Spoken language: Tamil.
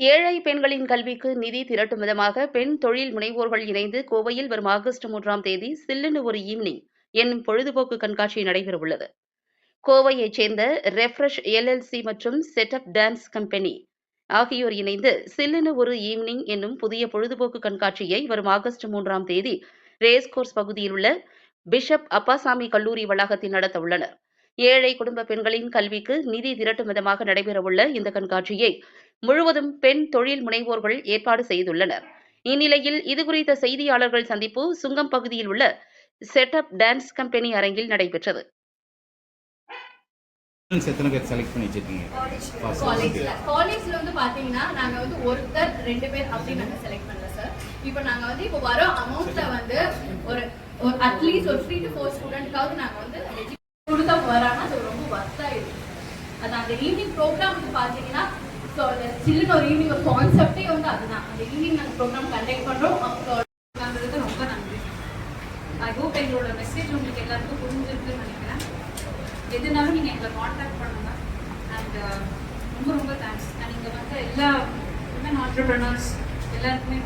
ஏழை பெண்களின் கல்விக்கு நிதி திரட்டும் விதமாக பெண் தொழில் முனைவோர்கள் இணைந்து கோவையில் வரும் ஆகஸ்ட் மூன்றாம் தேதி சில்லுன்னு ஒரு ஈவினிங் என்னும் பொழுதுபோக்கு கண்காட்சி நடைபெறவுள்ளது. கோவையைச் சேர்ந்த ரெஃப்ரெஷ் எல்எல்சி மற்றும் செட்டப் டான்ஸ் கம்பெனி ஆகியோர் இணைந்து சில்லுன்னு ஒரு ஈவினிங் என்னும் புதிய பொழுதுபோக்கு கண்காட்சியை வரும் ஆகஸ்ட் மூன்றாம் தேதி ரேஸ்கோர்ஸ் பகுதியில் உள்ள பிஷப் அப்பாசாமி கல்லூரி வளாகத்தில் நடத்த உள்ளனர் ஏழை குடும்ப பெண்களின் கல்விக்கு நிதி திரட்டும் விதமாக நடைபெறவுள்ள இந்த கண்காட்சியை முழுவதும் பெண் தொழில் முனைவோர்கள் ஏற்பாடு செய்துள்ளனர். இந்நிலையில் இதுகுறித்த செய்தியாளர்கள் சந்திப்பு சுங்கம் பகுதியில் உள்ள செட்டப் டான்ஸ் கம்பெனி அரங்கில் நடைபெற்றது. எத்தனை பேர் செலக்ட் பண்ணி வச்சிருக்கீங்க? காலேஜ்ல காலேஜ்ல வந்து பாத்தீங்கன்னா நாங்க வந்து ஒருத்தர் ரெண்டு பேர் அப்படி நாங்க செலக்ட் பண்ணல சார் இப்போ நாங்க வந்து இப்போ வர அமௌண்ட்ல வந்து ஒரு ஒரு அட்லீஸ்ட் ஒரு த்ரீ டு ஃபோர் ஸ்டூடெண்ட்காவது நாங்க வந்து அது ரொம்ப வர்த்தா இருக்கு. அது அந்த ஈவினிங் ப்ரோக்ராம் வந்து பாத்தீங்கன்னா ஸோ அந்த சில்லுன்னு ஒரு ஈவினிங் ஒரு கான்செப்டே வந்து அதுதான். அந்த ஈவினிங் நாங்கள் ப்ரோக்ராம் கண்டக்ட் பண்றோம். உட்கார்ந்ததுக்கு ரொம்ப நன்றி. ஐ ஹோப் எங்களோட மெசேஜ் உங்களுக்கு எல்லாருக்கும் புரிஞ்சிருக்குன்னு நினைக்கிறேன். எதுனாலும் நீங்கள் எங்களை காண்டாக்ட் பண்ணுங்க. அண்ட் uh, ரொம்ப ரொம்ப தேங்க்ஸ் அண்ட் இங்கே வந்து எல்லா உமன் எல்லாருக்குமே